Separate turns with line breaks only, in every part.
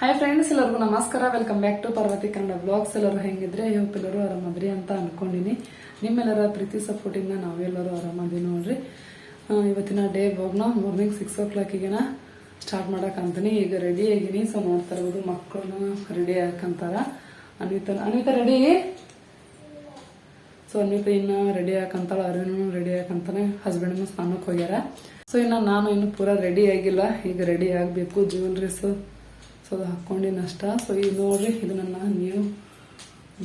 Hi friends ಎಲ್ಲರಿಗೂ ನಮಸ್ಕಾರ. Welcome back to Parvathi Kannada blogs ಎಲ್ಲರೂ ಹೆಂಗಿದ್ರೆ? ಇವತ್ತು ಎಲ್ಲರೂ ಆರಾಮದ್ರಿ ಅಂತ ಅನ್ಕೊಂಡಿನಿ. ನಿಮ್ಮೆಲ್ಲರ ಪ್ರೀತಿ ಸಪೋರ್ಟಿಂದ ನಾವೆಲ್ಲರೂ ಆರಾಮದಿ ನೋಡ್ರಿ. ಇವತ್ತಿನ ಡೇ ಬ್ಲಾಗ್ನ ಮಾರ್ನಿಂಗ್ ಸಿಕ್ಸ್ ಓ ಕ್ಲಾಕಿಗೆನ ಸ್ಟಾರ್ಟ್ ಮಾಡಕ್ ಅಂತೀನಿ. ಈಗ ರೆಡಿ ಆಗಿನಿ. ಸೊ ನೋಡ್ತಾ ಇರ್ಬೋದು ಮಕ್ಕಳನ್ನ ರೆಡಿ ಹಾಕಂತಾರ. ಅನ್ವಿತ ಅನ್ವಿತ ರೆಡಿ ಸೊ ಅನ್ವಿತ ಇನ್ನ ರೆಡಿ ಹಾಕಂತಾಳ. ಅರುಣ್ ರೆಡಿ ಹಾಕಂತಾನೆ. ಹಸ್ಬೆಂಡ್ ಸ್ನಾನಕ್ಕೆ ಹೋಗ್ಯಾರ. ಸೊ ಇನ್ನ ನಾನು ಇನ್ನು ಪೂರಾ ರೆಡಿ ಆಗಿಲ್ಲ. ಈಗ ರೆಡಿ ಆಗಬೇಕು. ಜ್ಯುವೆಲ್ರೀಸ್ ಸೊ ಅದು ಹಾಕೊಂಡಿನ ಅಷ್ಟ. ಸೊ ಇದು ನೋಡ್ರಿ, ಇದು ನನ್ನ ನ್ಯೂ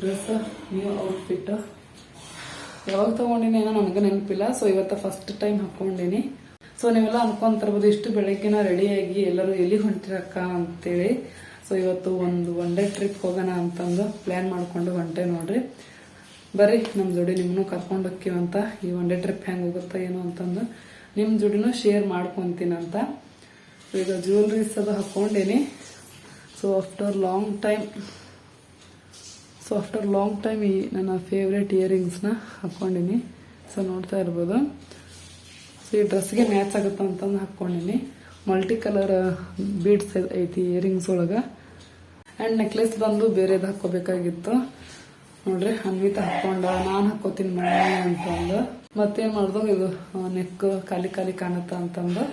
ಡ್ರೆಸ್ ನ್ಯೂ ಔಟ್ಫಿಟ್ ಯಾವಾಗ ತಗೊಂಡಿನಿ ಏನೋ ನನಗೆ ನೆನಪಿಲ್ಲ. ಸೊ ಇವತ್ತು ಫಸ್ಟ್ ಟೈಮ್ ಹಾಕೊಂಡಿನಿ. ಸೊ ನೀವೆಲ್ಲ ಅನ್ಕೊಂತಿರ್ಬೋದು ಇಷ್ಟು ಬೆಳಗ್ಗೆನ ರೆಡಿಯಾಗಿ ಎಲ್ಲರೂ ಎಲ್ಲಿ ಹೊಂಟಿರಕ್ಕ ಅಂತೇಳಿ. ಸೊ ಇವತ್ತು ಒಂದು ಒನ್ ಡೇ ಟ್ರಿಪ್ ಹೋಗೋಣ ಅಂತಂದು ಪ್ಲ್ಯಾನ್ ಮಾಡ್ಕೊಂಡು ಹೊಂಟೆ ನೋಡ್ರಿ. ಬರ್ರಿ ನಮ್ಮ ಜೋಡಿ ನಿಮ್ಮನ್ನು ಕರ್ಕೊಂಡು ಹೋಕ್ಕಿವಂತ ಈ ಒನ್ ಡೇ ಟ್ರಿಪ್ ಹೆಂಗೆ ಹೋಗುತ್ತಾ ಏನು ಅಂತಂದು ನಿಮ್ಮ ಜೋಡಿನೂ ಶೇರ್ ಮಾಡ್ಕೊತೀನಂತ ಈಗ ಜ್ಯುವೆಲ್ರೀಸ್ ಅದು ಹಾಕ್ಕೊಂಡೇನಿ so after long time so after long time ಈ ನನ್ನ ಫೇವ್ರೆಟ್ ಇಯರಿಂಗ್ಸ್ನ ಹಾಕ್ಕೊಂಡಿನಿ. ಸೊ ನೋಡ್ತಾ ಇರ್ಬೋದು. ಸೊ ಈ ಡ್ರೆಸ್ಗೆ ಮ್ಯಾಚ್ ಆಗುತ್ತೆ ಅಂತಂದು ಹಾಕ್ಕೊಂಡಿನಿ. ಮಲ್ಟಿ ಕಲರ್ ಬೀಡ್ಸ್ ಐತಿ ಇಯರಿಂಗ್ಸ್ ಒಳಗೆ. ಆ್ಯಂಡ್ ನೆಕ್ಲೆಸ್ ಬಂದು ಬೇರೆದು ಹಾಕ್ಕೋಬೇಕಾಗಿತ್ತು. ನೋಡ್ರಿ, ಅನ್ವಿತ ಹಾಕ್ಕೊಂಡ, ನಾನು ಹಾಕ್ಕೋತೀನಿ ಮಮ್ಮಿ ಅಂತಂದು. ಮತ್ತೇನು ಮಾಡ್ದು ಇದು ನೆಕ್ ಖಾಲಿ ಖಾಲಿ ಕಾಣುತ್ತ ಅಂತಂದು.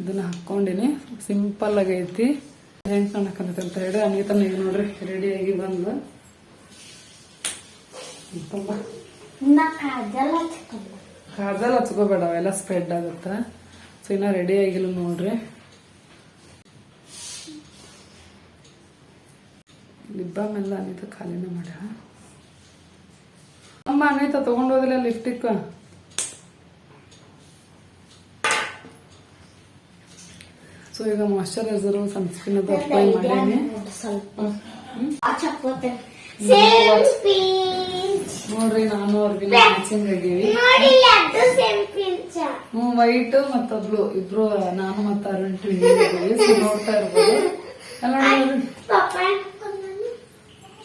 ಇದನ್ನ ಹಾಕ್ಕೊಂಡಿನಿ. ಸಿಂಪಲ್ ಆಗೈತಿ ಹೆಂಗ್ ಕಾಣಕತ್ತೈತೆ ಅಂತ ಹೇಳಿ ಅನ್ವಿತನ ಈಗ ನೋಡ್ರಿ ರೆಡಿಯಾಗಿ ಬಂದು.
ಕಾಜಲ್
ಹಚ್ಕೋಬೇಡ. ಅವೆಲ್ಲ ಸ್ಪ್ರೆಡ್ ಆಗುತ್ತೆ? ಸೊ ಇನ್ನ ರೆಡಿ ಆಗಿಲ್ಲ ನೋಡ್ರಿ. ಲಿಬ್ಬಾಮ್ ಎಲ್ಲ ಅನಿತ ಖಾಲಿನ ಮಾಡ ಅಮ್ಮ ಅನಿತ ತಗೊಂಡೋದಿಲ್ಲ ಲಿಫ್ಟಿಕ್ ಸೊ ಈಗ ಮಾಯಶ್ಚರೈಸರ್ ಸನ್ಸ್ಕ್ರೀನ್ ಅದು ಅಪ್ಲೈ ಮಾಡೀನಿ ನೋಡ್ರಿ ನಾನು ಅವ್ರಿಗೆ ಮ್ಯಾಚಿಂಗ್ ಆಗೀವಿ ಹ್ಮ್ ವೈಟ್ ಮತ್ತ ಬ್ಲೂ ಇಬ್ರು ನಾನು ಮತ್ತ ಅರುಣ್ ಸೊ ನೋಡ್ತಾ ಇರ್ಬೋದು. ಅಲ್ಲ ನೋಡ್ರಿ.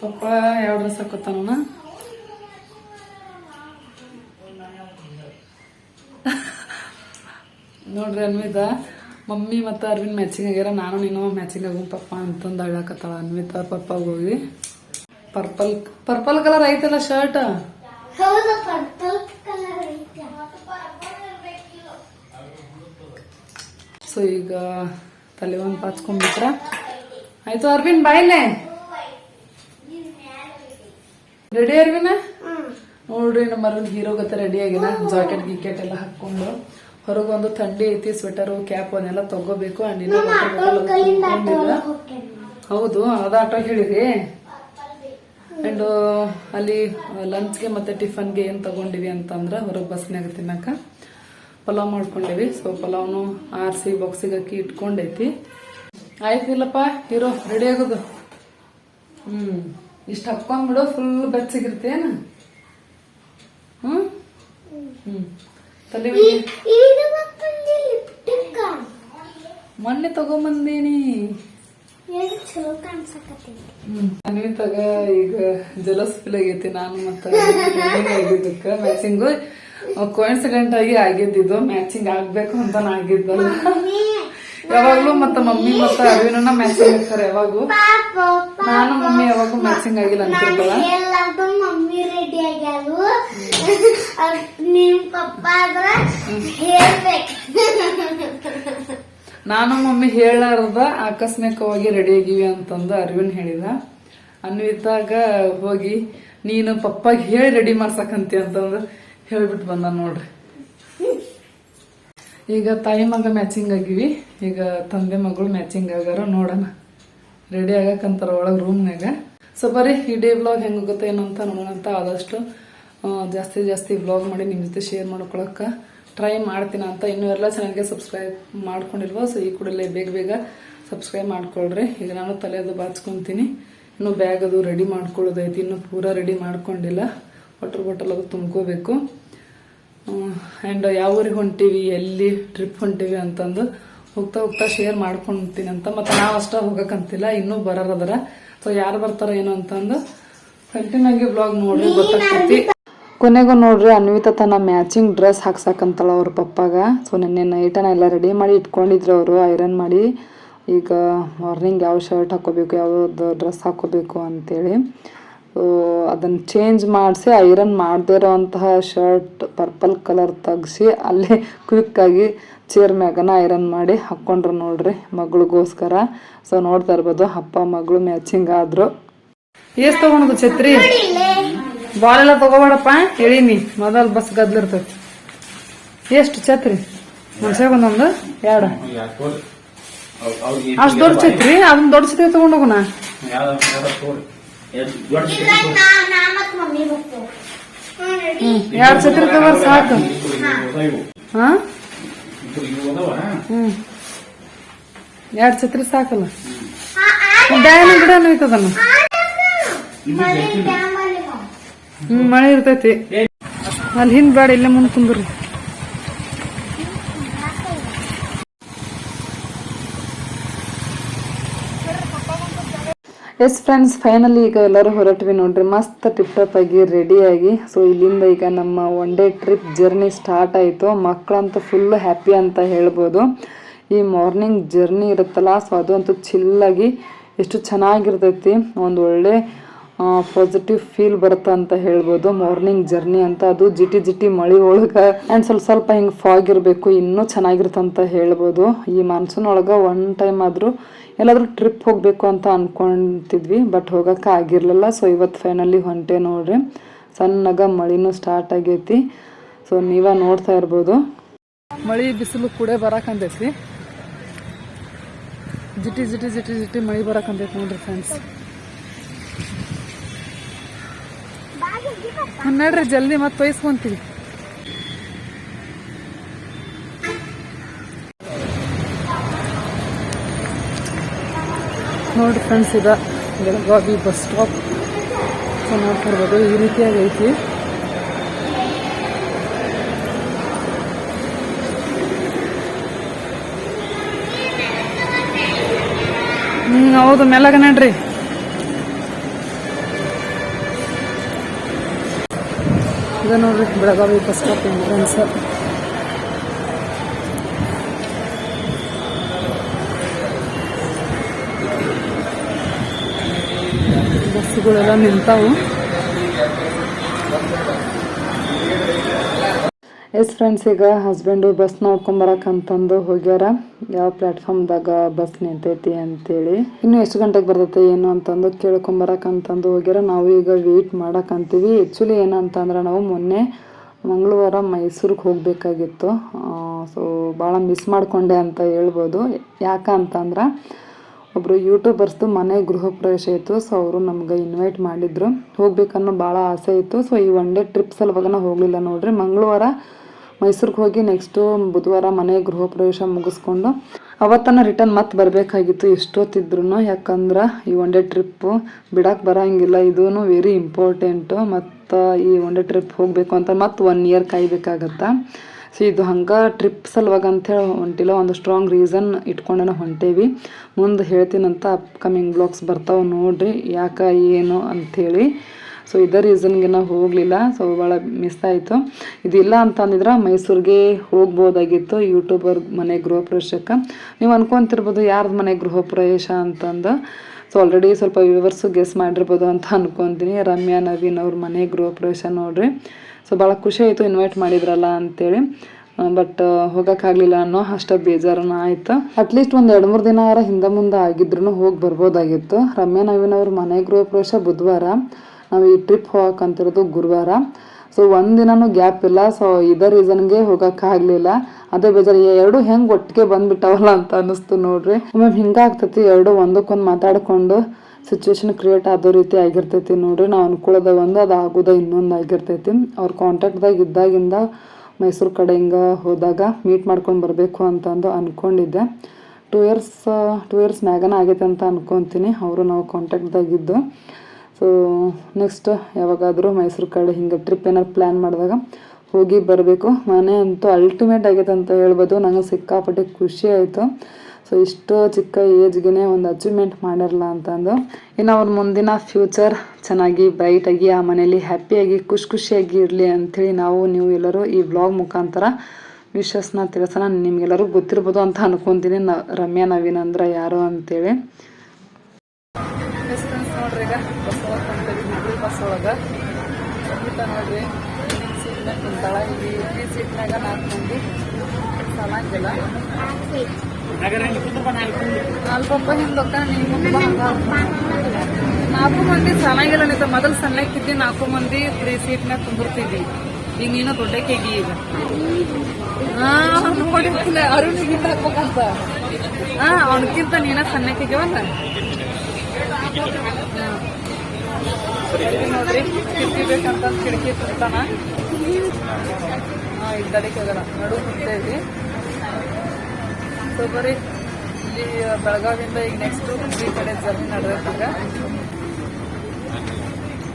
ಪಪ್ಪ ಯಾವ ಡ್ರೆಸ್ ಹಾಕೋತಾನ ನೋಡ್ರಿ ಅನ್ವಿತಾ. ಮಮ್ಮಿ ಮತ್ತು ಅರವಿಂದ್ ಮ್ಯಾಚಿಂಗ್ ಆಗ್ಯಾರ ನಾನು ನೀನು ಮ್ಯಾಚಿಂಗ್ ಆಗು ಪಪ್ಪ ಅಂತಂದು ಅಳ್ಳಾಕತ್ತಾಳ ಅನ್ವಿತ ಪಪ್ಪ ಹೋಗಿ ಪರ್ಪಲ್ ಪರ್ಪಲ್ ಕಲರ್ ಐತಲ್ಲ ಶರ್ಟ್ ಸೊ ಈಗ ತಲೆ ಒಂದು ಪಾಚ್ಕೊಂಡ್ಬಿಟ್ರ? ಆಯ್ತು ಅರ್ವಿನ್ ಬಾಯ್ಲೆ ರೆಡಿ ಅರ್ವಿನ ನೋಡ್ರಿ ನಮ್ಮ ಅರ್ವಿನ್ ಹೀರೋಗತ್ತೆ ರೆಡಿ ಆಗಿಲ್ಲ. ಜಾಕೆಟ್ ಗಿಕೆಟ್ ಎಲ್ಲ ಹಾಕೊಂಡು ಹೊರಗೆ ಒಂದು ಥಂಡಿ ಐತಿ ಸ್ವೆಟರು ಕ್ಯಾಪ್ ಅವನ್ನೆಲ್ಲ ತಗೋಬೇಕು. ಅಂಡ್ ಹೌದು ಅದ ಆಟೋ ಹೇಳಿರಿ. ಅಂಡ್ ಅಲ್ಲಿ ಲಂಚ್ಗೆ ಮತ್ತೆ ಟಿಫನ್ಗೆ ಏನ್ ತಗೊಂಡಿವಿ ಅಂತಂದ್ರೆ ಹೊರಗೆ ಬಸ್ನ್ಯಾಗ ತಿನ್ನಕ ಪಲಾವ್ ಮಾಡ್ಕೊಂಡಿವಿ. ಸೊ ಪಲಾವ್ನು ಆರಿಸಿ ಬಾಕ್ಸಿಗೆ ಹಾಕಿ ಇಟ್ಕೊಂಡೈತಿ. ಆಯ್ತಿಲ್ಲಪ್ಪ ಇರೋ ರೆಡಿ ಆಗೋದು. ಹ್ಮ್. ಇಷ್ಟ ಹಾಕೊಂಡ್ಬಿಡು ಫುಲ್ ಬೆಚ್ಚಗಿರ್ತೇನ ಹ್ಮ್. ಹ್ಮ್. ತಲೆ ಮೊನ್ನೆ ತಗೊಂಬಂದೀನಿ.
ಏನು
ತಗ ಈಗ ಜಲಸ್ ಫೀಲ್ ಆಗೈತಿ ನಾನು ಮತ್ತ ಮ್ಯಾಚಿಂಗ್ ಮ್ಯಾಚಿಂಗು ಕೋಇನ್ಸಿಡೆಂಟ್ ಆಗಿ ಆಗಿದ್ದಿದ್ದು ಮ್ಯಾಚಿಂಗ್ ಆಗ್ಬೇಕು ಅಂತ ಆಗಿದ್ದ.
ಮಮ್ಮಿ
ಯಾವಾಗ್ಲೂ ಮತ್ತ ಮಮ್ಮಿ ಮತ್ತ ಅರವಿನ ಮ್ಯಾಚಿಂಗ್ ಆಗ್ತಾರೆ ಯಾವಾಗೂ. ನಾನು ಮಮ್ಮಿ ಯಾವಾಗೂ ಮ್ಯಾಚಿಂಗ್ ಆಗಿಲ್ಲ ಅಂತಿರ್ತಾಳ.
ಆಗ್ಯಾವು ನಿಮ್ ಪಪ್ಪ ಆದ್ರ ಹೇಳ್ಬೇಕು.
ನಾನು ಮಮ್ಮಿ ಹೇಳಾರ್ದ ಆಕಸ್ಮಿಕವಾಗಿ ರೆಡಿ ಆಗಿವಿ ಅಂತಂದು ಅರವಿಂದ್ ಹೇಳಿದ. ಅನ್ವಿತಾಗ ಹೋಗಿ ನೀನು ಪಪ್ಪಾಗ ಹೇಳಿ ರೆಡಿ ಮಾಡ್ಸಕಂತಿ ಅಂತಂದ್ರೆ ಹೇಳ್ಬಿಟ್ಟು ಬಂದ ನೋಡ್ರಿ. ಈಗ ತಾಯಿ ಮಗ ಮ್ಯಾಚಿಂಗ್ ಆಗಿವಿ. ಈಗ ತಂದೆ ಮಗಳು ಮ್ಯಾಚಿಂಗ್ ಆಗ್ಯಾರ ನೋಡೋಣ. ರೆಡಿ ಆಗಕ್ಕಂತಾರ ಒಳಗೆ ರೂಮ್ನಾಗ ಸೊ ಬರೀ ಈ ಡೇ ಬ್ಲಾಗ್ ಹೆಂಗಾಗುತ್ತೆ ಏನಂತ ಏನು ಅಂತ ಆದಷ್ಟು ಜಾಸ್ತಿ ಜಾಸ್ತಿ ಬ್ಲಾಗ್ ಮಾಡಿ ನಿಮ್ಮ ಜೊತೆ ಶೇರ್ ಮಾಡ್ಕೊಳಕ್ಕೆ ಟ್ರೈ ಮಾಡ್ತೀನಿ ಅಂತ ಇನ್ನೂ ಎಲ್ಲ ಚಾನಲ್ಗೆ ಸಬ್ಸ್ಕ್ರೈಬ್ ಮಾಡ್ಕೊಂಡಿಲ್ವ ಸೊ ಈ ಕೂಡಲೇ ಬೇಗ ಬೇಗ ಸಬ್ಸ್ಕ್ರೈಬ್ ಮಾಡ್ಕೊಳ್ರಿ. ಈಗ ನಾನು ತಲೆ ಅದು ಬಾಚ್ಕೊಂತೀನಿ. ಇನ್ನು ಬ್ಯಾಗ್ ಅದು ರೆಡಿ ಮಾಡ್ಕೊಳ್ಳೋದೈತಿ. ಇನ್ನು ಪೂರ ರೆಡಿ ಮಾಡ್ಕೊಂಡಿಲ್ಲ. ವಾಟರ್ ಬಾಟಲ್ ಅದು ತುಂಬ್ಕೋಬೇಕು. ಆ್ಯಂಡ್ ಯಾವ ಊರಿಗೆ ಹೊಂಟೀವಿ, ಎಲ್ಲಿ ಟ್ರಿಪ್ ಹೊಂಟೀವಿ ಅಂತಂದು ಹೋಗ್ತಾ ಹೋಗ್ತಾ ಶೇರ್ ಮಾಡ್ಕೊಂತೀನಿ ಅಂತ. ಮತ್ತೆ ನಾವು ಅಷ್ಟ ಹೋಗಕ್ಕಂತಿಲ್ಲ ಇನ್ನೂ ಬರೋರದರ ಸೊ ಯಾರು ಬರ್ತಾರ ಏನು ಅಂತಂದು ಕಂಟಿನ್ಯೂ ಆಗಿ ಬ್ಲಾಗ್ ನೋಡ್ರಿ ಗೊತ್ತಾಗ್ತೈತಿ. ಕೊನೆಗೂ ನೋಡ್ರಿ ಅನ್ವಿತಾ ತನ್ನ ಮ್ಯಾಚಿಂಗ್ ಡ್ರೆಸ್ ಹಾಕ್ಸಕ್ಕಂತಾಳ ಅವ್ರ ಪಪ್ಪಾಗ. ಸೊ ನೆನ್ನೆ ನೈಟನ ಎಲ್ಲ ರೆಡಿ ಮಾಡಿ ಇಟ್ಕೊಂಡಿದ್ರು ಅವರು ಐರನ್ ಮಾಡಿ. ಈಗ ಮಾರ್ನಿಂಗ್ ಯಾವ ಶರ್ಟ್ ಹಾಕೋಬೇಕು ಯಾವ್ದು ಡ್ರೆಸ್ ಹಾಕೋಬೇಕು ಅಂತೇಳಿ. ಸೊ ಅದನ್ನು ಚೇಂಜ್ ಮಾಡಿಸಿ ಐರನ್ ಮಾಡದೇ ಇರೋವಂತಹ ಶರ್ಟ್ ಪರ್ಪಲ್ ಕಲರ್ ತೆಗ್ಸಿ ಅಲ್ಲೇ ಕ್ವಿಕ್ಕಾಗಿ ಚೇರ್ ಮ್ಯಾಗನ ಐರನ್ ಮಾಡಿ ಹಾಕ್ಕೊಂಡ್ರು ನೋಡ್ರಿ ಮಗಳಿಗೋಸ್ಕರ. ಸೊ ನೋಡ್ತಾ ಇರ್ಬೋದು ಅಪ್ಪ, ಮಗಳು ಮ್ಯಾಚಿಂಗ್ ಆದ್ರು. ಎಷ್ಟು ತಗೊಂಡು ಛತ್ರಿ? ಬಾಲ್ ಎಲ್ಲ ತಗೋಬೇಡಪ್ಪ, ಹೇಳಿನಿ. ಮೊದಲ್ ಬಸ್ ಗದ್ಲಿರ್ತೈತಿ. ಎಷ್ಟು ಛತ್ರಿ? ಮನ್ಸಾಗ ಒಂದೊಂದು, ಎರಡು. ಅಷ್ಟು ದೊಡ್ಡ ಛತ್ರಿ? ಅದನ್ನ ದೊಡ್ಡ ಛತ್ರಿ ತಗೊಂಡೋಗೋಣ ಎರಡು ಛತ್ರಿ ತಗೋ ಸಾಕು. ಹಾ? ಎರಡು ಛತ್ರಿ ಸಾಕಲ್ಲ.
ಗಿಡ ಡ್ಯಾಮ್ ಅಲ್ಲಿ ಬಾ.
ಹ್ಮ್ ಮಳೆ ಇರ್ತೈತಿ. ಅಲ್ಲಿ ಹಿಂದ್ ಬೇಡ ಇಲ್ಲೇ ಮುಂದ್ ಕುಂದ್ರಿ. ಎಸ್ ಫ್ರೆಂಡ್ಸ್ ಫೈನಲಿ ಈಗ ಎಲ್ಲರೂ ಹೊರಟ್ವಿ ನೋಡ್ರಿ. ಮಸ್ತ್ ಟಿಪ್ ಟಾಪ್ ಆಗಿ. ರೆಡಿಯಾಗಿ ಸೊ ಇಲ್ಲಿಂದ ಈಗ ನಮ್ಮ one day trip journey start ಆಯಿತು. ಮಕ್ಕಳಂತೂ ಫುಲ್ ಹ್ಯಾಪಿ ಅಂತ ಹೇಳ್ಬೋದು. ಈ ಮಾರ್ನಿಂಗ್ ಜರ್ನಿ ಇರುತ್ತಲ್ಲ ಸೊ ಅದು ಅಂತೂ ಚಿಲ್ಲಾಗಿ ಎಷ್ಟು ಚೆನ್ನಾಗಿರ್ತೈತಿ. ಒಂದು ಒಳ್ಳೆ ಪಾಸಿಟಿವ್ ಫೀಲ್ ಬರುತ್ತೆ ಅಂತ ಹೇಳ್ಬೋದು. ಮಾರ್ನಿಂಗ್ ಜರ್ನಿ ಅಂತ ಅದು ಜಿಟಿ ಜಿಟಿ ಮಳಿ ಒಳಗೆ. ಆ್ಯಂಡ್ ಸ್ವಲ್ಪ ಸ್ವಲ್ಪ ಹಿಂಗೆ ಫಾಗ್ ಇರಬೇಕು, ಇನ್ನೂ ಚೆನ್ನಾಗಿರುತ್ತೆ ಅಂತ ಹೇಳ್ಬೋದು. ಈ ಮಾನ್ಸೂನ್ ಒಳಗೆ ಒನ್ ಟೈಮ್ ಆದರೂ ಎಲ್ಲಾದರೂ ಟ್ರಿಪ್ ಹೋಗಬೇಕು ಅಂತ ಅನ್ಕೊಂತಿದ್ವಿ ಬಟ್ ಹೋಗೋಕೆ ಆಗಿರಲಿಲ್ಲ. ಸೊ ಇವತ್ತು ಫೈನಲಿ ಹೊಂಟೆ ನೋಡ್ರಿ. ಸಣ್ಣಗ ಮಳಿನೂ ಸ್ಟಾರ್ಟ್ ಆಗೈತಿ. ಸೊ ನೀವೇ ನೋಡ್ತಾ ಇರ್ಬೋದು. ಮಳಿ ಬಿಸಿಲು ಕೂಡ ಬರಕಂತೈತಿ ಜಿಟಿ ಜಿಟಿ ಜಿಟಿ ಜಿಟಿ ಮಳಿ ಬರಾಕಂತೈತಿ ನೋಡ್ರಿ ಫ್ರೆಂಡ್ಸ್ ನಡ್ರಿ ಜಲ್ದಿ ಮತ್ತೆ ಬಯಸ್ಕೊಂತೀವಿ ನೋಡ್ರಿ ಫ್ರೆಂಡ್ಸ್ ಇದ ಬೆಳಗಾವಿ ಬಸ್ ಸ್ಟಾಪ್ ಸೊ ಈ ರೀತಿಯಾಗಿ ಐತಿ. ಹ್ಮ್, ಹೌದು ಮೆಲ್ಲಗ ನಡ್ರಿ ಇದು ನೋಡ್ರಿ ಬೆಳಗಾವಿ ಬಸ್ ಸ್ಟಾಪ್ ಎಂಟ್ರೆನ್ಸ್ ಬಸ್ಸುಗಳೆಲ್ಲ ನಿಂತಾವು ಎಸ್ ಫ್ರೆಂಡ್ಸ್, ಈಗ ಹಸ್ಬೆಂಡು ಬಸ್ ನೋಡ್ಕೊಂಬರಕಂತಂದು ಹೋಗ್ಯಾರ. ಯಾವ ಪ್ಲ್ಯಾಟ್ಫಾರ್ಮ್ದಾಗ ಬಸ್ ನಿಂತೈತಿ ಅಂತೇಳಿ. ಇನ್ನು ಎಷ್ಟು ಗಂಟೆಗೆ ಬರ್ತೈತೆ, ಏನು ಅಂತಂದು ಕೇಳ್ಕೊಂಬರಕಂತಂದು ಹೋಗ್ಯಾರ. ನಾವು ಈಗ ವೆಯ್ಟ್ ಮಾಡಕಂತೀವಿ ಆ್ಯಕ್ಚುಲಿ ಏನಂತಂದ್ರೆ ನಾವು ಮೊನ್ನೆ ಮಂಗಳವಾರ ಮೈಸೂರಿಗೆ ಹೋಗಬೇಕಾಗಿತ್ತು. ಸೊ ಭಾಳ ಮಿಸ್ ಮಾಡ್ಕೊಂಡೆ ಅಂತ ಹೇಳ್ಬೋದು. ಯಾಕಂತಂದ್ರೆ ಒಬ್ಬರು ಯೂಟ್ಯೂಬರ್ಸ್ದು ಮನೆ ಗೃಹ ಪ್ರವೇಶ ಇತ್ತು ಸೊ ಅವರು ನಮ್ಗೆ ಇನ್ವೈಟ್ ಮಾಡಿದ್ರು. ಹೋಗ್ಬೇಕನ್ನೋ ಭಾಳ ಆಸೆ ಇತ್ತು ಸೊ ಈ ಒನ್ ಡೇ ಟ್ರಿಪ್ ಸಲುವಾಗ ಹೋಗಲಿಲ್ಲ ನೋಡ್ರಿ. ಮಂಗಳವಾರ ಮೈಸೂರಿಗೆ ಹೋಗಿ ನೆಕ್ಸ್ಟು ಬುಧವಾರ ಮನೆ ಗೃಹ ಪ್ರವೇಶ ಮುಗಿಸ್ಕೊಂಡು, ಅವತ್ತನ ರಿಟರ್ನ್ ಮತ್ತೆ ಬರಬೇಕಾಗಿತ್ತು ಎಷ್ಟೊತ್ತಿದ್ರು ಯಾಕಂದ್ರೆ ಈ ಒನ್ ಡೇ ಟ್ರಿಪ್ಪು ಬಿಡಕ್ಕೆ ಬರೋಂಗಿಲ್ಲ. ಇದೂ ವೆರಿ ಇಂಪಾರ್ಟೆಂಟು ಮತ್ತು ಈ ಒನ್ ಡೇ ಟ್ರಿಪ್ ಹೋಗಬೇಕು ಅಂತ ಮತ್ತೆ ಒನ್ ಇಯರ್ ಕಾಯ್ಬೇಕಾಗತ್ತೆ. ಸೊ, ಇದು ಹಂಗೆ ಟ್ರಿಪ್ ಸಲುವಾಗಿ ಅಂಥೇಳಿ ಹೊಂಟಿಲ್ಲ, ಒಂದು ಸ್ಟ್ರಾಂಗ್ ರೀಸನ್ ಇಟ್ಕೊಂಡೇನ ಹೊಂಟೇವಿ. ಮುಂದೆ ಹೇಳ್ತೀನಂತ ಅಪ್ಕಮಿಂಗ್ ಬ್ಲಾಗ್ಸ್ ಬರ್ತಾವೆ ನೋಡ್ರಿ, ಯಾಕೆ ಏನು ಅಂಥೇಳಿ ಸೊ ಇದೇ ರೀಸನ್ಗೆ ನಾವು ಹೋಗಲಿಲ್ಲ ಸೊ ಭಾಳ ಮಿಸ್ ಆಯಿತು. ಇದಿಲ್ಲ ಅಂತಂದಿದ್ರೆ ಮೈಸೂರಿಗೆ ಹೋಗ್ಬೋದಾಗಿತ್ತು ಯೂಟ್ಯೂಬರ್ ಮನೆ ಗೃಹ ಪ್ರವೇಶಕ್ಕೆ ನೀವು ಅನ್ಕೊಂತಿರ್ಬೋದು ಯಾರ್ದು ಮನೆ ಗೃಹ ಪ್ರವೇಶ ಅಂತಂದು. ಸೊ ಆಲ್ರೆಡಿ ಸ್ವಲ್ಪ ವ್ಯೂವರ್ಸು ಗೆಸ್ ಮಾಡಿರ್ಬೋದು ಅಂತ ಅನ್ಕೊತೀನಿ. ರಮ್ಯಾ ನವೀನ್ ಅವ್ರ ಮನೆ ಗೃಹ ಪ್ರವೇಶ ನೋಡ್ರಿ. ಸೊ ಭಾಳ ಖುಷಿ ಆಯಿತು ಇನ್ವೈಟ್ ಮಾಡಿದ್ರಲ್ಲ ಅಂತೇಳಿ. ಬಟ್ ಹೋಗೋಕ್ಕಾಗಲಿಲ್ಲ ಅನ್ನೋ ಅಷ್ಟು ಬೇಜಾರನ ಆಯ್ತು. ಅಟ್ಲೀಸ್ಟ್ ಒಂದು ಎರಡು ಮೂರು ದಿನ ಹಿಂದೆ ಮುಂದೆ ಆಗಿದ್ರು ಹೋಗಿ ಬರ್ಬೋದಾಗಿತ್ತು. ರಮ್ಯಾ, ನವೀನ್ ಅವ್ರ ಮನೆ ಗೃಹ ಪ್ರವೇಶ ಬುಧವಾರ. ನಾವು ಈ ಟ್ರಿಪ್ ಹೋಗಕ್ಕಂತಿರೋದು ಗುರುವಾರ. ಸೊ ಒಂದಿನನೂ ಗ್ಯಾಪ್ ಇಲ್ಲ. ಸೊ ಇದೇ ರೀಸನ್ಗೆ ಹೋಗೋಕ್ಕಾಗಲಿಲ್ಲ. ಅದೇ ಬೇಜಾರು ಎರಡು ಹೆಂಗೆ ಒಟ್ಟಿಗೆ ಬಂದ್ಬಿಟ್ಟವಲ್ಲ ಅಂತ ಅನ್ನಿಸ್ತು ನೋಡ್ರಿ. ಒಮ್ಮೆ ಹಿಂಗೆ ಎರಡು ಒಂದಕ್ಕೊಂದು ಮಾತಾಡ್ಕೊಂಡು. ಸಿಚುವೇಶನ್ ಕ್ರಿಯೇಟ್ ಆದೋ ರೀತಿ ಆಗಿರ್ತೈತಿ ನೋಡ್ರಿ. ನಾವು ಅನ್ಕೊಳ್ಳೋದ ಒಂದು, ಅದು ಆಗೋದ ಇನ್ನೊಂದು ಆಗಿರ್ತೈತಿ. ಅವ್ರ ಕಾಂಟ್ಯಾಕ್ಟ್ದಾಗ ಇದ್ದಾಗಿಂದ ಮೈಸೂರು ಕಡೆ ಹಿಂಗೆ ಹೋದಾಗ ಮೀಟ್ ಮಾಡ್ಕೊಂಡು ಬರಬೇಕು ಅಂತಂದು ಅಂದ್ಕೊಂಡಿದ್ದೆ ಟೂ ಇಯರ್ಸ್ ಟೂ ಇಯರ್ಸ್ ಮ್ಯಾಗನ ಆಗೈತೆ ಅಂತ ಅಂದ್ಕೊತೀನಿ ಅವರು ನಾವು ಕಾಂಟ್ಯಾಕ್ಟ್ದಾಗಿದ್ದು ಸೊ ನೆಕ್ಸ್ಟ್ ಯಾವಾಗಾದರೂ ಮೈಸೂರು ಕಡೆ ಹಿಂಗೆ ಟ್ರಿಪ್ ಏನಾರು ಪ್ಲ್ಯಾನ್ ಮಾಡಿದಾಗ ಹೋಗಿ ಬರಬೇಕು. ಮನೆ ಅಂತೂ ಅಲ್ಟಿಮೇಟ್ ಆಗೈತೆ ಅಂತ ಹೇಳ್ಬೋದು. ನನಗೆ ಸಿಕ್ಕಾಪಟ್ಟೆ ಖುಷಿ ಆಯಿತು. ಸೊ ಇಷ್ಟು ಚಿಕ್ಕ ಏಜ್ಗೆ ಒಂದು ಅಚೀವ್ಮೆಂಟ್ ಮಾಡಿರಲ್ಲ ಅಂತಂದು. ಇನ್ನು ಅವ್ರ ಮುಂದಿನ ಫ್ಯೂಚರ್ ಚೆನ್ನಾಗಿ ಬ್ರೈಟಾಗಿ ಆ ಮನೇಲಿ ಹ್ಯಾಪಿಯಾಗಿ ಖುಷಿ ಖುಷಿಯಾಗಿ ಇರಲಿ ಅಂಥೇಳಿ ನಾವು, ನೀವು ಎಲ್ಲರೂ ಈ ವ್ಲಾಗ್ ಮುಖಾಂತರ ವಿಶಸ್ನ ತಿಳಿಸೋಣ. ನಿಮಗೆಲ್ಲರೂ ಗೊತ್ತಿರ್ಬೋದು ಅಂತ ಅನ್ಕೊಂತೀನಿ. ನ, ರಮ್ಯಾ, ನವೀನ್ ಅಂದ್ರೆ ಯಾರು ಅಂತೇಳಿ. ನಾಲ್ಕು ಮಂದಿ ಚೆನ್ನಾಗಿಲ್ಲ ನಿಂತ ಮೊದಲು ಸಣ್ಣಕ್ಕಿದ್ದಿ ನಾಲ್ಕು ಮಂದಿ ತ್ರೀ ಸೀಟ್ನಾಗ ಕುಂದಿರ್ತಿದ್ವಿ. ಈಗ ನೀನು ದೊಡ್ಡಕ್ಕೆ ಈಗ. ಹಾ ನೋಡಿರ್ತಿಲ್ಲ ಅರುಣಿಗಿಂತ ಹಾಕ್ಬೇಕಂತ. ಹಾ ಅವನಕ್ಕಿಂತ ನೀನ ಸಣ್ಣಕ್ಕಿದ್ದೀವಲ್ಲ ನೋಡ್ರಿ, ಕಿಟಕಿ ಬೇಕಂತ ಕಿಟಕಿ ತುಂಬ್ತಾನ ಹಾ ಇದ್ದಡಿಕೆ ಹೋಗಲ್ಲ ನಡು ಕುಂತೇವಿ ಸೊ ಬರೀ ಇಲ್ಲಿ ಬೆಳಗಾವಿಯಿಂದ ಈಗ ನೆಕ್ಸ್ಟ್ ಈ ಕಡೆ ಜರ್ನಿ ನಡೆದೈತಂಗ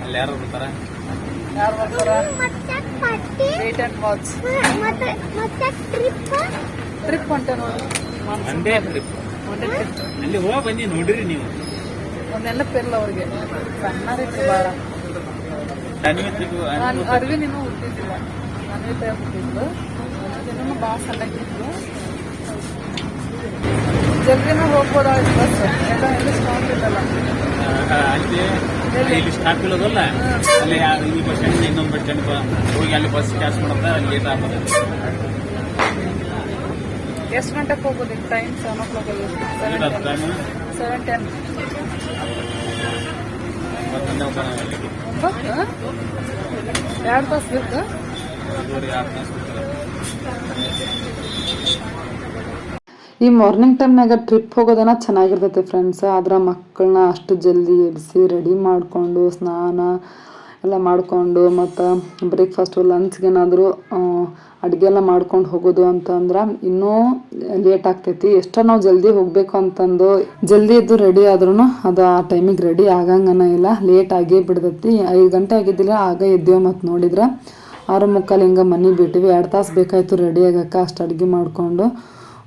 ಅಲ್ಲಿ ಯಾರು ಬರ್ತಾರ?
ಯಾರು ಬರ್ತಾರ?
ಮತ್ತೆ ಪಟ್ಟಿ
ವೇಟ್ ಅಂಡ್ ವಾಚ್
ಮತ್ತೆ ಮತ್ತೆ ಟ್ರಿಪ್
ಟ್ರಿಪ್ ಹೊಂಟೆ ನೋಡಿ.
ಒಂದೇ ಟ್ರಿಪ್
ಒಂದೇ ಟ್ರಿಪ್
ಅಲ್ಲಿ ಹೋಗಿ ಬಂದಿ ನೋಡಿರಿ ನೀವು.
ಒಂದು ನೆನಪಿಲ್ಲ ಅವ್ರಿಗೆ. ಸಣ್ಣ ರೀತಿ ಭಾಳ
ತನ್ವಿ ಟ್ರಿಪ್
ನಾನು ಅರ್ವಿ ಇನ್ನೂ ಹುಟ್ಟಿದ್ದಿಲ್ಲ. ನನ್ನ ಟೈಮ್ ಹುಟ್ಟಿದ್ಲು ಇನ್ನೂ ಭಾಳ ಸಣ್ಣಕ್ಕಿದ್ಲು ಜಲ್ದಿನೂ ಹೋಗ್ಬೋದಾಗಿತ್ತು ಬಸ್ ಎಲ್ಲ ಸ್ಟಾಪ್ ಇಲ್ಲಲ್ಲ
ಅಲ್ಲಿ ಇಲ್ಲಿ ಸ್ಟಾಪ್ ಇಲ್ಲೋದಲ್ಲ ಅಲ್ಲಿ ಈ ಬಸ್ ಸ್ಟ್ಯಾಂಡ್ ಇನ್ನೊಂದು ಬಸ್ ಸ್ಟ್ಯಾಂಡ್ ಹೋಗಿ ಅಲ್ಲಿ ಬಸ್ ಕ್ಯಾಚ್ ಅಲ್ಲಿ ಲೇಟ್ ಆಗ್ತದೆ
ಎಷ್ಟು ಗಂಟೆಗೆ ಹೋಗ್ಬೋದು ಈಗ time seven o'clock
late
seven ten
ಅಲ್ಲೇ ಅಲ್ಲಿ.
ಎರಡು ಬಸ್ ಬೇಕು
ಒಂದೂವರೆ ಆರು ತಾಸು ಬಿಡ್ತಾರೆ.
ಈ ಮಾರ್ನಿಂಗ್ ಟೈಮ್ನಾಗ ಟ್ರಿಪ್ ಹೋಗೋದನ್ನ ಚೆನ್ನಾಗಿರ್ತೈತೆ ಫ್ರೆಂಡ್ಸ್ ಆದ್ರೆ ಮಕ್ಕಳನ್ನ ಅಷ್ಟು ಜಲ್ದಿ ಎಬ್ಸಿ ರೆಡಿ ಮಾಡಿಕೊಂಡು ಸ್ನಾನ ಎಲ್ಲ ಮಾಡಿಕೊಂಡು ಮತ್ತು ಬ್ರೇಕ್ಫಾಸ್ಟು ಲಂಚ್ಗೇನಾದರೂ ಅಡುಗೆ ಎಲ್ಲ ಮಾಡ್ಕೊಂಡು ಹೋಗೋದು ಅಂತಂದ್ರೆ ಇನ್ನೂ ಲೇಟ್ ಆಗ್ತೈತಿ. ಎಷ್ಟೋ ನಾವು ಜಲ್ದಿ ಹೋಗಬೇಕು ಅಂತಂದು ಜಲ್ದಿ ಇದ್ದು ರೆಡಿ ಆದ್ರೂ ಅದು ಆ ಟೈಮಿಗೆ ರೆಡಿ ಆಗಂಗನ ಇಲ್ಲ. ಲೇಟ್ ಆಗೇ ಬಿಡ್ತೈತಿ. ಐದು ಗಂಟೆ ಆಗಿದ್ದಿಲ್ಲ, ಆಗ ಎದ್ದೇವು ಮತ್ತು ನೋಡಿದ್ರೆ. ಆರು ಮುಕ್ಕಾಲು ಹಿಂಗೆ ಮನೆ ಬಿಟ್ಟಿವಿ. ಎರಡು ತಾಸು ಬೇಕಾಯಿತು ರೆಡಿ ಆಗಕ್ಕೆ ಅಷ್ಟು ಅಡುಗೆ ಮಾಡಿಕೊಂಡು.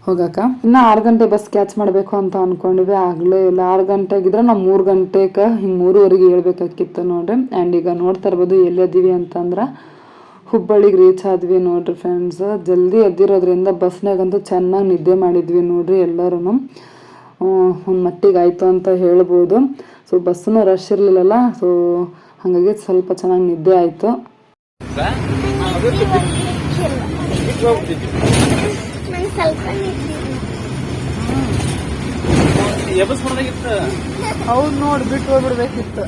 ಹೋಗಕ್ಕ ಇನ್ನು ಆರು ಗಂಟೆ ಬಸ್ ಕ್ಯಾಚ್ ಮಾಡಬೇಕು ಅಂತ ಅನ್ಕೊಂಡಿವಿ. ಆಗಲೇ ಇಲ್ಲ. ಆರು ಗಂಟೆ ಆಗಿದ್ರೆ ನಾವು ಮೂರು ಗಂಟೆಗೆ ಹಿಂಗೆ ಮೂರುವರೆಗೆ ಹೇಳ್ಬೇಕಾಗಿತ್ತು ನೋಡ್ರಿ. ಆ್ಯಂಡ್ ಈಗ ನೋಡ್ತಾ ಇರ್ಬೋದು ಎಲ್ಲಿದ್ದೀವಿ ಅಂತಂದ್ರೆ ಹುಬ್ಬಳ್ಳಿಗೆ ರೀಚ್ ಆದ್ವಿ ನೋಡ್ರಿ ಫ್ರೆಂಡ್ಸ್ ಜಲ್ದಿ ಎದ್ದಿರೋದ್ರಿಂದ ಬಸ್ನಾಗಂತೂ ಚೆನ್ನಾಗಿ ನಿದ್ದೆ ಮಾಡಿದ್ವಿ ನೋಡ್ರಿ ಎಲ್ಲರೂ ಒಂದು ಮಟ್ಟಿಗೆ ಆಯಿತು ಅಂತ ಹೇಳ್ಬೋದು. ಸೊ ಬಸ್ಸನ್ನು ರಶ್ ಇರಲಿಲ್ಲಲ್ಲ. ಸೊ ಹಾಗಾಗಿ ಸ್ವಲ್ಪ ಚೆನ್ನಾಗಿ ನಿದ್ದೆ ಆಯಿತು.
ಸ್ವಲ್ಪ
ಹೌದು ನೋಡಿ ಬಿಟ್ಟು ಹೋಗ್ಬಿಡ್ಬೇಕಿತ್ತು.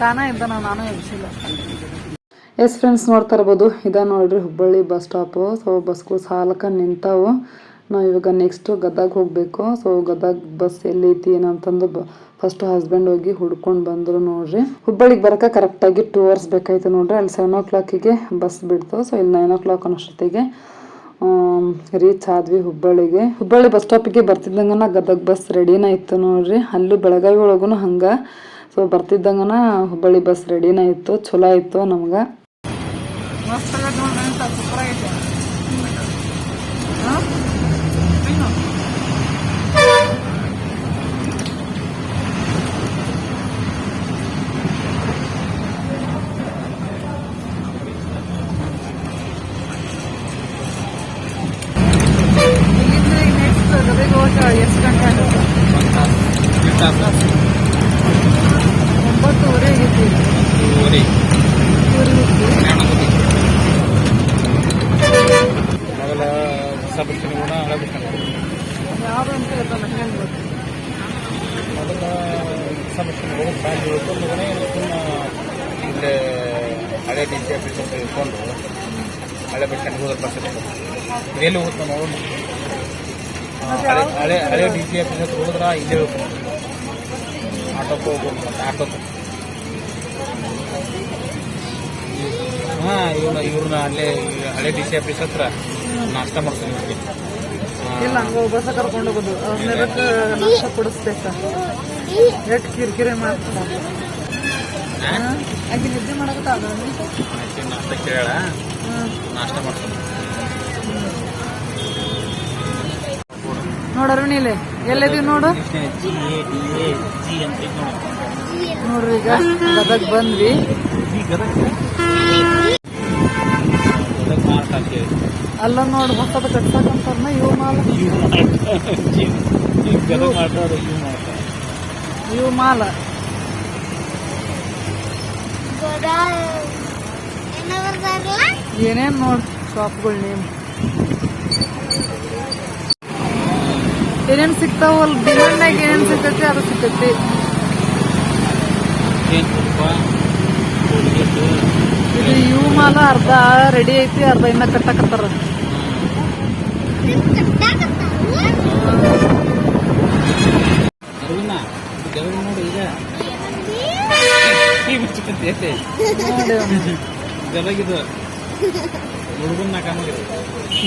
ತಾನ ಇದ್ದ ನಾನು ಎಬ್ಸಿಲ್ಲ. ಎಸ್ ಫ್ರೆಂಡ್ಸ್ ನೋಡ್ತಾ ಇರ್ಬೋದು. ಇದ ನೋಡ್ರಿ ಹುಬ್ಬಳ್ಳಿ ಬಸ್ ಸ್ಟಾಪು. ಸೊ ಬಸ್ಗಳು ಸಾಲಕ ನಿಂತಾವು. ನಾವು ಇವಾಗ ನೆಕ್ಸ್ಟ್ ಗದಗ ಹೋಗಬೇಕು. ಸೊ ಗದಗ ಬಸ್ ಎಲ್ಲೈತಿ ಏನಂತಂದು ಬ ಫಸ್ಟ್ ಹಸ್ಬೆಂಡ್ ಹೋಗಿ ಹುಡ್ಕೊಂಡು ಬಂದರು ನೋಡ್ರಿ. ಹುಬ್ಬಳ್ಳಿಗೆ ಬರೋಕೆ ಕರೆಕ್ಟಾಗಿ ಟೂ ಅವರ್ಸ್ ಬೇಕಾಯ್ತು ನೋಡ್ರಿ. ಅಲ್ಲಿ ಸೆವೆನ್ ಓ ಕ್ಲಾಕಿಗೆ ಬಸ್ ಬಿಡ್ತು. ಸೊ ಇಲ್ಲಿ ನೈನ್ ಓ ಕ್ಲಾಕ್ ಅನ್ನೋಷ್ಟೊತ್ತಿಗೆ ರೀಚ್ ಆದ್ವಿ ಹುಬ್ಬಳ್ಳಿಗೆ. ಹುಬ್ಬಳ್ಳಿ ಬಸ್ ಸ್ಟಾಪಿಗೆ ಬರ್ತಿದ್ದಂಗನ ಗದಗ ಬಸ್ ರೆಡಿನ ಇತ್ತು ನೋಡ್ರಿ. ಅಲ್ಲೂ ಬೆಳಗಾವಿ ಒಳಗೂ ಹಂಗೆ. ಸೊ ಬರ್ತಿದ್ದಂಗನ ಹುಬ್ಬಳ್ಳಿ ಬಸ್ ರೆಡಿನ ಇತ್ತು. ಚಲೋ ಇತ್ತು ನಮ್ಗೆ. ಯಾರು ಅಂತ ಗೊತ್ತು
ಹೋಗಿ ಇಲ್ಲಿ ಹಳೆ ಡಿ ಸಿ ಆಫೀಸ್ ಅಂತ ಇಟ್ಕೊಂಡು ಹಳೆ ಬಸ್ ಸ್ಟ್ಯಾಂಡ್ ಹೋದ್ರೆ ಬಸ್ ಇದೆಲ್ಲಿ ಹೋಗುತ್ತೆ ನೋಡೋಣ ಹಳೆ ಹಳೆ ಹಳೆ ಡಿ ಸಿ ಆಫೀಸ್ ಹತ್ರ ಹೋದ್ರೆ ಇಲ್ಲೇ ಹೋಗ್ಬೇಕು ಆಟೋಕ್ಕೆ ಹೋಗ್ಬೋದು ಮತ್ತೆ ಆಟೋಕ್ಕೆ. ಹಾಂ ಇವ್ನ ಇವ್ರನ್ನ ಅಲ್ಲೇ ಹಳೆ ಡಿ ಸಿ ಆಫೀಸ್ ಹತ್ರ ನಾಷ್ಟ ಮಾಡ್ತೀನಿ
ಇಲ್ಲ ಹಂಗ ಬಸ್ ಕರ್ಕೊಂಡು ಹೋಗೋದು. ಅವ್ರನ್ನ ಎದಕ್ಕೆ ನಾಷ್ಟ ಕೊಡಿಸ್ಬೇಕ? ಎಷ್ಟು ಕಿರಿಕಿರಿ ಮಾಡ್ತಾರೆ ಆಕೆ ನಿದ್ದೆ ಮಾಡಕತ್ತ
ನಾಷ್ಟ ಕೇಳ ನಾಷ್ಟ ಮಾಡ್ತೀನಿ
ನೋಡರು ನೀಲೆ ಎಲ್ಲಿದೀವಿ ನೋಡು. ನೋಡ್ರಿ ಈಗ ಗದಗ್ ಬಂದ್ವಿ.
ಈ ಮಾರ್ಕ್ ಹೇಳಿ
ಅಲ್ಲ ನೋಡಿ, ಹೊಸದ ಕಟ್ಸಕಂತಾರನ ಇವು ಮಾಲ. ಇವು ಮಾಲ. ಏನೇನ್ ನೋಡ್ ಶಾಪ್ಗಳು ನೇಮ್ ಏನೇನ್ ಸಿಗ್ತಾವಲ್ ಡಿಮಾಂಡ್ನಾಗ ಏನೇನ್ ಸಿಗ್ತೈತಿ ಅದು ಸಿಗ್ತೈತಿ. ಇದು ಇವು ಮಾಲ ಅರ್ಧ ರೆಡಿ ಐತಿ ಅರ್ಧ ಇನ್ನ ಕಟ್ಟಕತ್ತಾರ.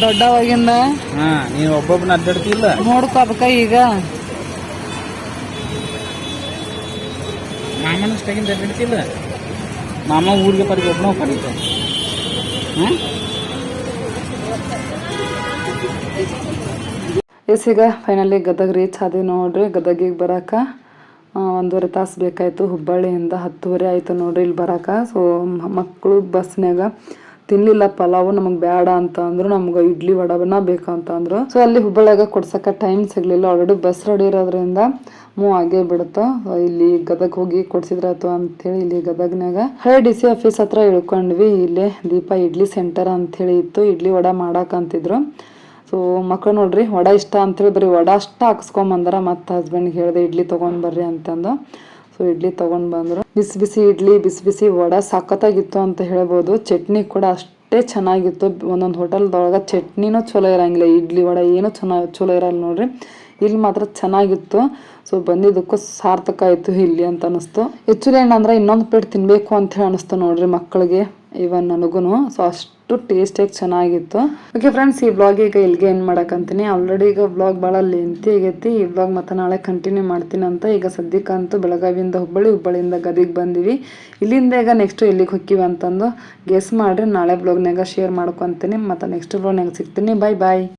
ದೊಡ್ಡವಾಗಿಂದ.
ನೀವು ನೀನು ಒಬ್ಬೊಬ್ಬನ ಅಡ್ಡಾಡ್ತಿಲ್ಲ?
ನೋಡ್ಕೋಬೇಕ ಈಗ.
ಮಾಮನ ಅಷ್ಟಾಗಿಂದ ಅಡ್ಡಾಡ್ತಿಲ್ಲ? ಮಾಮ ಊರಿಗೆ ಪರಿಗೆ
ಎಸ್, ಈಗ ಫೈನಲಿ ಗದಗ ರೀಚ್ ಆದೀವಿ ನೋಡ್ರಿ, ಗದಗಿಗೆ ಬರಾಕ ಒಂದೂವರೆ ತಾಸು ಬೇಕಾಯಿತು ಹುಬ್ಬಳ್ಳಿಯಿಂದ ಹತ್ತುವರೆ ಆಯ್ತು ನೋಡ್ರಿ ಇಲ್ಲಿ ಬರಾಕ. ಸೊ ಮಕ್ಕಳು ಬಸ್ನ್ಯಾಗ ತಿನ್ಲಿಲ್ಲ, ಪಲಾವ್ ನಮಗೆ ಬೇಡ ಅಂತ ಅಂದ್ರು ನಮ್ಗೆ ಇಡ್ಲಿ ವಡವನ್ನ ಬೇಕಂತ ಅಂದ್ರು. ಸೊ ಅಲ್ಲಿ ಹುಬ್ಬಳ್ಳಿಯಾಗ ಕೊಡ್ಸಕ ಟೈಮ್ ಸಿಗ್ಲಿಲ್ಲ. ಆಲ್ರೆಡಿ ಬಸ್ ರೆಡಿ ಇರೋದ್ರಿಂದ ಮೂವ್ ಆಗೇ ಬಿಡುತ್ತ. ಇಲ್ಲಿ ಗದಗ್ ಹೋಗಿ ಕೊಡ್ಸಿದ್ರಾಯ್ತು ಅಂತೇಳಿ ಇಲ್ಲಿ ಗದಗ್ನಾಗ ಹಳೆ ಡಿ ಸಿ ಆಫೀಸ್ ಹತ್ರ ಇಳ್ಕೊಂಡ್ವಿ. ಇಲ್ಲೇ ದೀಪ ಇಡ್ಲಿ ಸೆಂಟರ್ ಅಂತೇಳಿ ಇತ್ತು. ಇಡ್ಲಿ ವಡ ಅಂತಿದ್ರು. ಸೊ ಮಕ್ಕಳು ನೋಡ್ರಿ, ವಡ ಇಷ್ಟ ಅಂತೇಳಿ ಬರೀ ವಡ ಅಷ್ಟ ಹಾಕ್ಸ್ಕೊಂಬಂದಾರ. ಮತ್ತು ಹಸ್ಬೆಂಡ್ಗೆ ಹೇಳಿದೆ, ಇಡ್ಲಿ ತಗೊಂಡ್ ಬರ್ರಿ ಅಂತಂದು. ಸೊ ಇಡ್ಲಿ ತಗೊಂಡ್ ಬಂದ್ರು. ಬಿಸಿ ಬಿಸಿ ಇಡ್ಲಿ, ಬಿಸಿ ಬಿಸಿ ವಡ ಸಖತ್ತಾಗಿತ್ತು ಅಂತ ಹೇಳ್ಬೋದು. ಚಟ್ನಿ ಕೂಡ ಅಷ್ಟೇ ಚೆನ್ನಾಗಿತ್ತು. ಒಂದೊಂದು ಹೋಟೆಲ್ದೊಳಗೆ ಚಟ್ನಿನೂ ಚಲೋ ಇರಂಗಿಲ್ಲ. ಇಡ್ಲಿ, ವಡ ಏನೂ ಚೆನ್ನಾಗಿ ಚಲೋ ಇರಲ್ಲ ನೋಡ್ರಿ. ಇಲ್ಲಿ ಮಾತ್ರ ಚೆನ್ನಾಗಿತ್ತು. ಸೊ ಬಂದಿದ್ದಕ್ಕೂ ಸಾರ್ಥಕ ಆಯ್ತು ಇಲ್ಲಿ ಅಂತ ಅನಿಸ್ತು ಹೆಚ್ಚು ಏನಂದ್ರೆ ಇನ್ನೊಂದು ಪ್ಲೇಟ್ ತಿನ್ನಬೇಕು ಅಂತ ಹೇಳಿ ಅನಿಸ್ತು ನೋಡ್ರಿ ಮಕ್ಕಳಿಗೆ. ಇವನ್ ನನಗೂ ಸೊ ಅಷ್ಟು ಟೇಸ್ಟಿಯಾಗಿ ಚೆನ್ನಾಗಿತ್ತು. ಓಕೆ ಫ್ರೆಂಡ್ಸ್ ಈ ಬ್ಲಾಗ್ ಈಗ ಇಲ್ಲಿಗೆ ಏನು ಮಾಡೋಕ್ಕಂತೀನಿ ಆಲ್ರೆಡಿ ಈಗ ಬ್ಲಾಗ್ ಭಾಳ ಲೆಂತಿ ಆಗೈತಿ. ಈ ಬ್ಲಾಗ್ ಮತ್ತೆ ನಾಳೆ ಕಂಟಿನ್ಯೂ ಮಾಡ್ತೀನಿ ಅಂತ ಈಗ ಸದ್ಯಕ್ಕಂತೂ ಬೆಳಗಾವಿಯಿಂದ ಹುಬ್ಬಳ್ಳಿ, ಹುಬ್ಬಳ್ಳಿಯಿಂದ ಗದಿಗೆ ಬಂದಿವಿ. ಇಲ್ಲಿಂದ ಈಗ ನೆಕ್ಸ್ಟ್ ಎಲ್ಲಿಗೆ ಹೊಕ್ಕಿವಿ ಅಂತಂದು ಗೆಸ್ ಮಾಡ್ರಿ. ನಾಳೆ ಬ್ಲಾಗ್ನಾಗ ಶೇರ್ ಮಾಡ್ಕೊತೀನಿ. ಮತ್ತು ನೆಕ್ಸ್ಟ್ ಬ್ಲಾಗ್ನಾಗ ಸಿಗ್ತೀನಿ. ಬಾಯ್ ಬಾಯ್